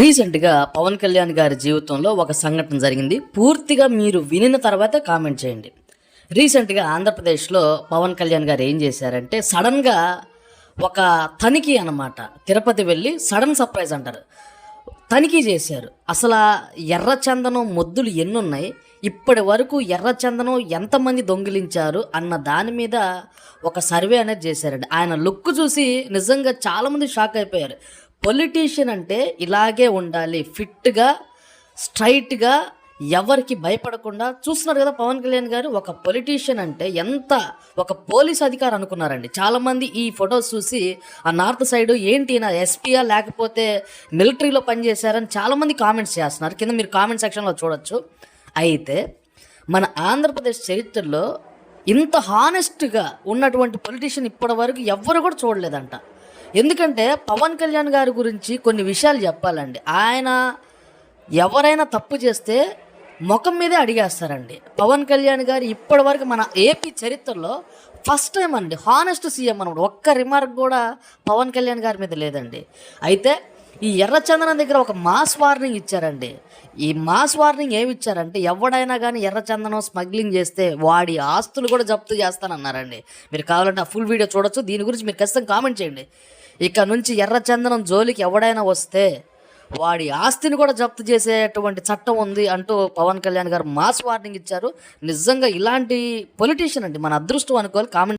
రీసెంట్గా పవన్ కళ్యాణ్ గారి జీవితంలో ఒక సంఘటన జరిగింది. పూర్తిగా మీరు వినిన తర్వాత కామెంట్ చేయండి. రీసెంట్గా ఆంధ్రప్రదేశ్లో పవన్ కళ్యాణ్ గారు ఏం చేశారంటే సడన్గా ఒక తనిఖీ అన్నమాట. తిరుపతి వెళ్ళి సడన్ సర్ప్రైజ్ అంటారు. తనిఖీ చేశారు. అసలు ఎర్రచందనం మొద్దులు ఎన్ని ఉన్నాయి ఇప్పటి వరకు ఎర్రచందనం ఎంతమంది దొంగిలించారు అన్న దాని మీద ఒక సర్వే అనేది చేశారండి. ఆయన లుక్ చూసి నిజంగా చాలామంది షాక్ అయిపోయారు. పొలిటీషియన్ అంటే ఇలాగే ఉండాలి. ఫిట్గా స్ట్రైట్గా ఎవరికి భయపడకుండా చూస్తున్నారు కదా పవన్ కళ్యాణ్ గారు ఒక పొలిటీషియన్ అంటే ఎంత ఒక పోలీస్ అధికారి అనుకున్నారండి. చాలామంది ఈ ఫొటోస్ చూసి ఆ నార్త్ సైడ్ ఏంటి నా ఎస్పీయా లేకపోతే మిలిటరీలో పనిచేశారని చాలామంది కామెంట్స్ చేస్తున్నారు. కింద మీరు కామెంట్ సెక్షన్లో చూడొచ్చు. అయితే మన ఆంధ్రప్రదేశ్ చరిత్రలో ఇంత హానెస్ట్గా ఉన్నటువంటి పొలిటీషియన్ ఇప్పటి వరకు ఎవ్వరు కూడా చూడలేదంట. ఎందుకంటే పవన్ కళ్యాణ్ గారి గురించి కొన్ని విషయాలు చెప్పాలండి. ఆయన ఎవరైనా తప్పు చేస్తే ముఖం మీదే అడిగేస్తారండి. పవన్ కళ్యాణ్ గారు ఇప్పటివరకు మన ఏపీ చరిత్రలో ఫస్ట్ టైం అండి హానెస్ట్ సీఎం అనమాట ఒక్క రిమార్క్ కూడా పవన్ కళ్యాణ్ గారి మీద లేదండి. అయితే ఈ ఎర్రచందనం దగ్గర ఒక మాస్ వార్నింగ్ ఇచ్చారండి. ఈ మాస్ వార్నింగ్ ఏమి ఇచ్చారంటే ఎవడైనా కానీ ఎర్రచందనం స్మగ్లింగ్ చేస్తే వాడి ఆస్తులు కూడా జప్తు చేస్తానన్నారండి. మీరు కావాలంటే ఆ ఫుల్ వీడియో చూడొచ్చు. దీని గురించి మీరు ఖచ్చితంగా కామెంట్ చేయండి. ఇక నుంచి ఎర్రచందనం జోలికి ఎవడైనా వస్తే వాడి ఆస్తిని కూడా జప్తు చేసేటువంటి చట్టం ఉంది అంటూ పవన్ కళ్యాణ్ గారు మాస్ వార్నింగ్ ఇచ్చారు. నిజంగా ఇలాంటి పొలిటీషియన్ అండి. మన అదృష్టం అనుకోవాలి. కామెంట్